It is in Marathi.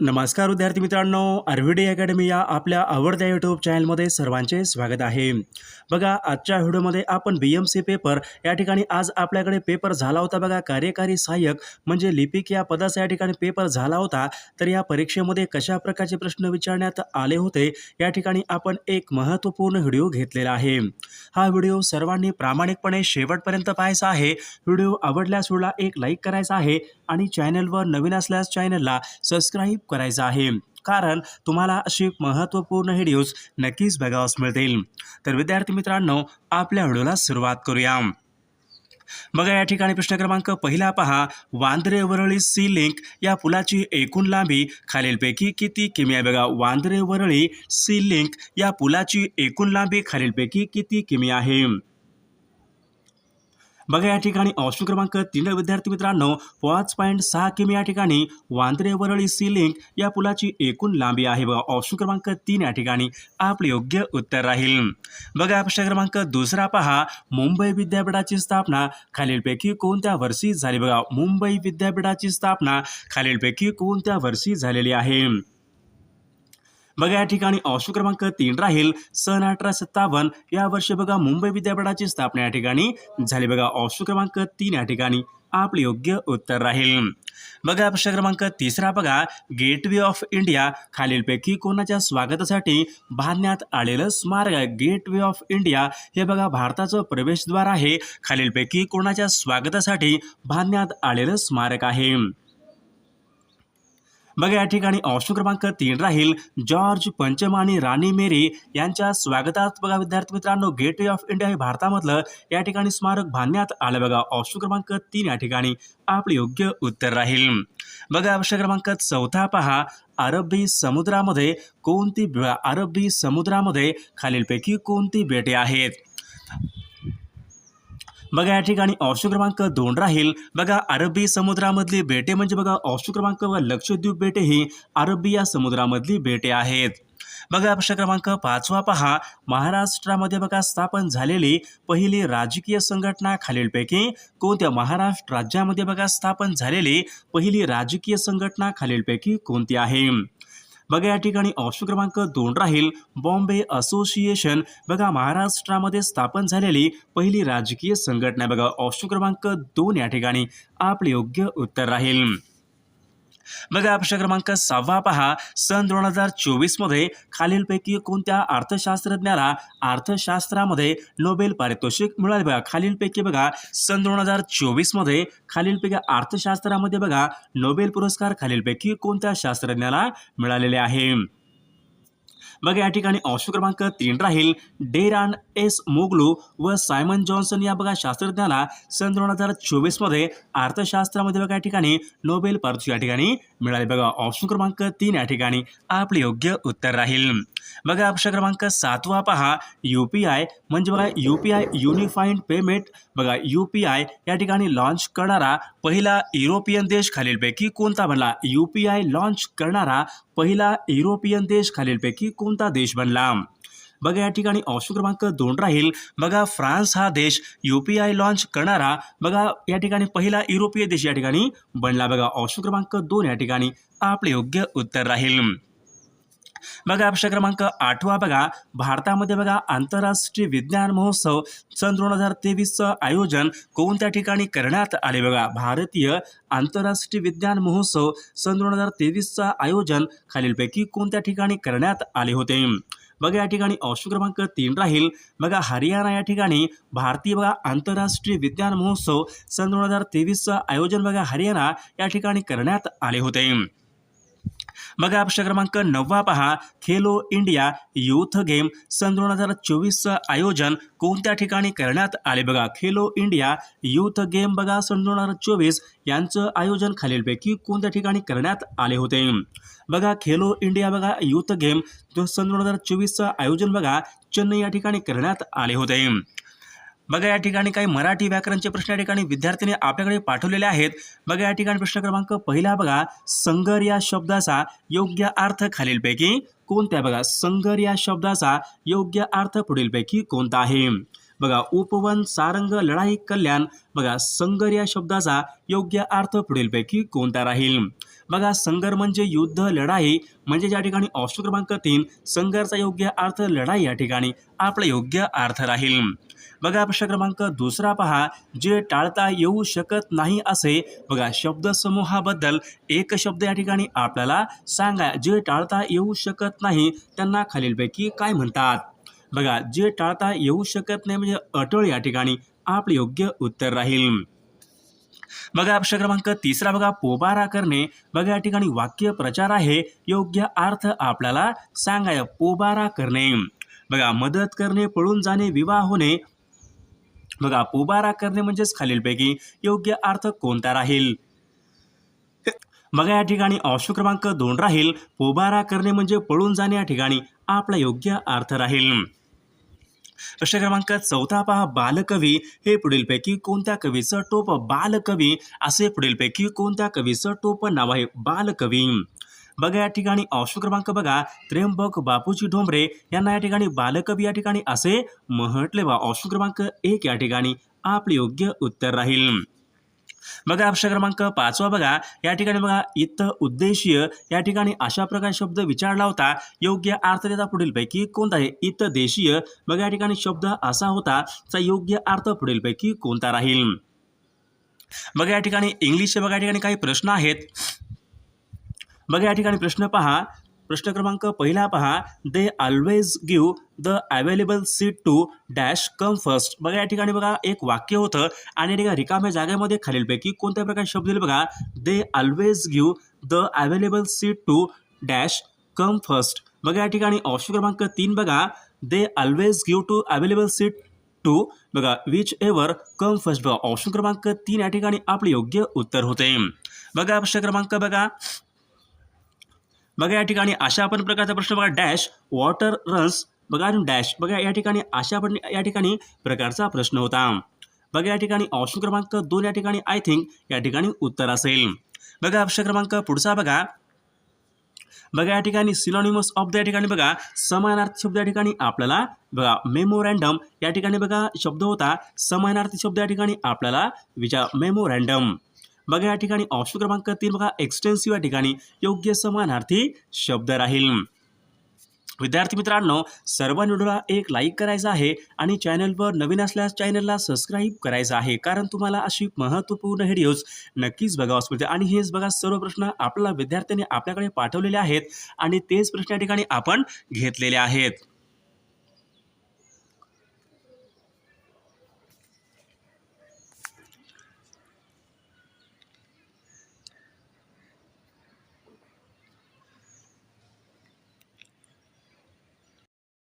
नमस्कार विद्यार्थी मित्रांनो आरव्हीडी अकॅडमी या आपल्या आवडत्या यूट्यूब चॅनलमध्ये सर्वांचे स्वागत आहे. बघा आजच्या व्हिडिओमध्ये आपण बी एम सी पेपर या ठिकाणी आज आपल्याकडे पेपर झाला होता बघा. कार्यकारी सहाय्यक म्हणजे लिपिक या पदाचा या ठिकाणी पेपर झाला होता. तर या परीक्षेमध्ये कशा प्रकारचे प्रश्न विचारण्यात आले होते या ठिकाणी आपण एक महत्त्वपूर्ण व्हिडिओ घेतलेला आहे. हा व्हिडिओ सर्वांनी प्रामाणिकपणे शेवटपर्यंत पाहायचा आहे. व्हिडिओ आवडल्यास व्हिडिओला एक लाईक करायचा आहे आणि चॅनलवर नवीन असल्यास चॅनलला सबस्क्राईब करायचं आहे. कारण तुम्हाला अशी महत्त्वपूर्ण व्हिडिओज नक्कीच बघावास मिळतील. तर विद्यार्थी मित्रांनो आपल्या व्हिडिओला सुरुवात करूया. बघा या ठिकाणी प्रश्न क्रमांक पहिला पहा. वांद्रे वरळी सी लिंक या पुलाची एकूण लांबी खालीलपैकी किती किमी आहे? बघा वांद्रे वरळी सी लिंक या पुलाची एकूण लांबी खालीलपैकी किती किमी आहे? बघा या ठिकाणी ऑप्शन क्रमांक तीन विद्यार्थी मित्रांनो पाच पॉईंट सहा किमी या ठिकाणी वांद्रे वरळी सी लिंक या पुलाची एकूण लांबी आहे बघा. ऑप्शन क्रमांक तीन या ठिकाणी आपले योग्य उत्तर राहील. बघा प्रश्न क्रमांक दुसरा पहा. मुंबई विद्यापीठाची स्थापना खालीलपैकी कोणत्या वर्षी झाली? बघा मुंबई विद्यापीठाची स्थापना खालीलपैकी कोणत्या वर्षी झालेली आहे? बघा या ठिकाणी ऑप्शन क्रमांक तीन राहील. सन अठरा सत्तावन्न. या वर्षी बघा मुंबई विद्यापीठाची स्थापना या ठिकाणी झाली. बघा ऑप्शन क्रमांक तीन या ठिकाणी आपले योग्य उत्तर राहील. बघा प्रश्न क्रमांक तिसरा बघा. गेटवे ऑफ इंडिया खालीलपैकी कोणाच्या स्वागतासाठी बांधण्यात आलेलं स्मारक आहे? गेटवे ऑफ इंडिया हे बघा भारताचं प्रवेशद्वार आहे. खालीलपैकी कोणाच्या स्वागतासाठी बांधण्यात आलेलं स्मारक आहे? बघा या ठिकाणी ऑप्शन क्रमांक तीन राहील. जॉर्ज पंचम आणि राणी मेरी यांच्या स्वागतात बघा विद्यार्थी मित्रांनो गेटवे ऑफ इंडिया हे भारतामधलं या ठिकाणी स्मारक बांधण्यात आलं बघा. ऑप्शन क्रमांक तीन या ठिकाणी आपले योग्य उत्तर राहील. बघा प्रश्न क्रमांक चौथा पहा. अरबी समुद्रामध्ये कोणती अरबी समुद्रामध्ये खालीलपैकी कोणती बेटे आहेत? बघा या ठिकाणी ऑप्शन क्रमांक दोन राहील. बघा अरबी समुद्रामधली बेटे म्हणजे बघा ऑप्शन क्रमांक व लक्षद्वीप बेटे ही अरबी या समुद्रामधली बेटे आहेत. बघा प्रश्न क्रमांक पाचवा पहा. महाराष्ट्रामध्ये बघा स्थापन झालेली पहिली राजकीय संघटना खालीलपैकी कोणत्या? महाराष्ट्र राज्यामध्ये बघा स्थापन झालेली पहिली राजकीय संघटना खालीलपैकी कोणती आहे? बघा या ठिकाणी ऑप्शन क्रमांक दोन राहील. बॉम्बे असोसिएशन. बघा महाराष्ट्रामध्ये स्थापन झालेली पहिली राजकीय संघटना बघा ऑप्शन क्रमांक दोन या ठिकाणी. आपले योग्य उत्तर राहील. बघा प्रश्न क्रमांक सहावा पहा. सन दोन हजार चोवीसमध्ये खालीलपैकी कोणत्या अर्थशास्त्रज्ञाला अर्थशास्त्रामध्ये नोबेल पारितोषिक मिळाले? बघा खालीलपैकी बघा सन दोन हजार चोवीसमध्ये खालीलपैकी अर्थशास्त्रामध्ये बघा नोबेल पुरस्कार खालीलपैकी कोणत्या शास्त्रज्ञाला मिळालेले आहे? बघा या ठिकाणी ऑप्शन क्रमांक तीन राहील. डेरान एस मोगलू व सायमन जॉन्सन या बघा शास्त्रज्ञाला सन दोन हजार चोवीसमध्ये अर्थशास्त्रामध्ये बघा या ठिकाणी नोबेल पारितोषिक या ठिकाणी मिळाले. बघा ऑप्शन क्रमांक तीन या ठिकाणी आपले योग्य उत्तर राहील. बघा ऑप्शन क्रमांक सातवा पहा. यू पी आय म्हणजे बघा U P I unified payment. बघा यू पी आय या ठिकाणी लॉन्च करणारा पहिला युरोपियन देश खालीलपैकी कोणता बनला? यू पी आय लॉन्च करणारा पहिला युरोपियन देश खालीलपैकी कोण कोणता देश बनला? बघा या ठिकाणी ऑप्शन क्रमांक दोन राहील. बघा फ्रान्स हा देश यू पी आय लॉन्च करणारा. बघा या ठिकाणी पहिला युरोपीय देश या ठिकाणी बनला. बघा ऑप्शन क्रमांक दोन या ठिकाणी आपले योग्य उत्तर राहील. बघा प्रश्न क्रमांक आठवा बघा. भारतामध्ये बघा आंतरराष्ट्रीय विज्ञान महोत्सव सन दोन हजार तेवीसचं आयोजन कोणत्या ठिकाणी करण्यात आले बघा? भारतीय आंतरराष्ट्रीय विज्ञान महोत्सव सन दोन हजार तेवीसचं आयोजन खालीलपैकी कोणत्या ठिकाणी करण्यात आले होते? बघा या ठिकाणी ऑप्शन क्रमांक तीन राहील. बघा हरियाणा या ठिकाणी भारतीय बघा आंतरराष्ट्रीय विज्ञान महोत्सव सन दोन हजार तेवीसचं आयोजन बघा हरियाणा या ठिकाणी करण्यात आले होते. बघा प्रश्न क्रमांक नववा पहा. खेलो इंडिया युथ गेम सन दोन हजार चोवीसचं आयोजन कोणत्या ठिकाणी करण्यात आले? बघा खेलो इंडिया युथ गेम बघा सन दोन हजार चोवीस यांचं आयोजन खालीलपैकी कोणत्या ठिकाणी करण्यात आले होते? बघा खेलो इंडिया बघा युथ गेम जो सन दोन हजार चोवीसचं आयोजन बघा चेन्नई या ठिकाणी करण्यात आले होते. बघा या ठिकाणी काही मराठी व्याकरणचे प्रश्न या ठिकाणी विद्यार्थ्यांनी आपल्याकडे पाठवलेले आहेत. बघा या ठिकाणी प्रश्न क्रमांक पहिला बघा. संगर या शब्दाचा योग्य अर्थ खालीलपैकी कोणत्या बघा संगर या शब्दाचा योग्य अर्थ पुढीलपैकी कोणता आहे? बघा उपवन सारंग लढाई कल्याण बघा संगर या शब्दाचा योग्य अर्थ पुढीलपैकी कोणता राहील? बघा संगर म्हणजे युद्ध लढाई म्हणजे ज्या ठिकाणी ऑप्शन क्रमांक तीन संघर्षचा योग्य अर्थ लढाई या ठिकाणी आपला योग्य अर्थ राहील. बघा प्रश्न क्रमांक दुसरा पहा. जे टाळता येऊ शकत नाही असे बघा शब्दसमूहाबद्दल एक शब्द या ठिकाणी आपल्याला सांगा. जे टाळता येऊ शकत नाही त्यांना खालीलपैकी काय म्हणतात? बघा जे टाळता येऊ शकत नाही म्हणजे अटळ या ठिकाणी आपले योग्य उत्तर राहील. बघा प्रश्न क्रमांक तिसरा बघा पोबारा करणे. बघा या ठिकाणी वाक्य प्रचार आहे. योग्य अर्थ आपल्याला सांगाय पोबारा करणे. बघा मदत करणे पळून जाणे विवाह होणे. बघा पोबारा करणे म्हणजेच खालीलपैकी योग्य अर्थ कोणता राहील? बघा या ठिकाणी ऑप्शन क्रमांक दोन राहील. पोबारा करणे म्हणजे पळून जाणे या ठिकाणी आपला योग्य अर्थ राहील. प्रश्न क्रमांक चौथा पहा बालकवी. हे पुढीलपैकी कोणत्या कवीचं टोप? बालकवी. असे पुढीलपैकी कोणत्या कवीचं टोप नाव आहे? बालकवी. बघा या ठिकाणी ऑप्शन क्रमांक बघा. त्र्यंबक बापूजी ढोंबरे यांना या ठिकाणी बालकवी या ठिकाणी असे म्हटले बा ऑप्शन क्रमांक एक या ठिकाणी. आपले योग्य उत्तर राहील. बघा प्रश्न क्रमांक पाचवा बघा. या ठिकाणी बघा इत उद्देशीय. या ठिकाणी अशा प्रकारे शब्द विचारला होता. योग्य अर्थ त्याचा पुढीलपैकी कोणता आहे? इत देशीय. बघा या ठिकाणी शब्द असा होता चा योग्य अर्थ पुढीलपैकी कोणता राहील? बघा या ठिकाणी इंग्लिश बघा या ठिकाणी काही प्रश्न आहेत. बघा या ठिकाणी प्रश्न पहा. प्रश्न क्रमांक पहिला पहा. They always give the available seat to dash come first बघा या ठिकाणी बघा एक वाक्य होतं आणि या रिकाम्या जागेमध्ये खालीलपैकी कोणत्या प्रकारे शब्द दिले बघा. They always give the available seat to dash come first बघा या ठिकाणी ऑप्शन क्रमांक तीन बघा. They always give to available seat to बघा विच एव्हर कम फर्स्ट बघा ऑप्शन क्रमांक तीन या ठिकाणी आपले योग्य उत्तर होते. बघा प्रश्न क्रमांक बघा. बघा या ठिकाणी अशा पण प्रकारचा प्रश्न बघा डॅश वॉटर रन्स बघा आणि डॅश बघा या ठिकाणी अशा आपण या ठिकाणी प्रकारचा प्रश्न होता बघा या ठिकाणी ऑप्शन क्रमांक दोन या ठिकाणी आय थिंक या ठिकाणी उत्तर असेल बघा ऑप्शन क्रमांक पुढचा बघा बघा या ठिकाणी सिलॉनिमस ऑफ द या ठिकाणी बघा समानार्थी शब्द या ठिकाणी आपल्याला बघा मेमोरँडम या ठिकाणी बघा शब्द होता समानार्थी शब्द या ठिकाणी आपल्याला विचार मेमोरँडम बघा या ठिकाणी ऑप्शन क्रमांक तीन बघा एक्सटेन्सिव्ह या ठिकाणी योग्य समानार्थी शब्द राहील. विद्यार्थी मित्रांनो सर्व व्हिडिओला एक लाईक करायचा आहे आणि चॅनलवर नवीन असल्यास चॅनलला सबस्क्राईब करायचं आहे. कारण तुम्हाला अशी महत्त्वपूर्ण व्हिडिओज नक्कीच बघावंच मिळते. आणि हेच बघा सर्व प्रश्न आपल्याला विद्यार्थ्यांनी आपल्याकडे पाठवलेले आहेत आणि तेच प्रश्न या ठिकाणी आपण घेतलेले आहेत.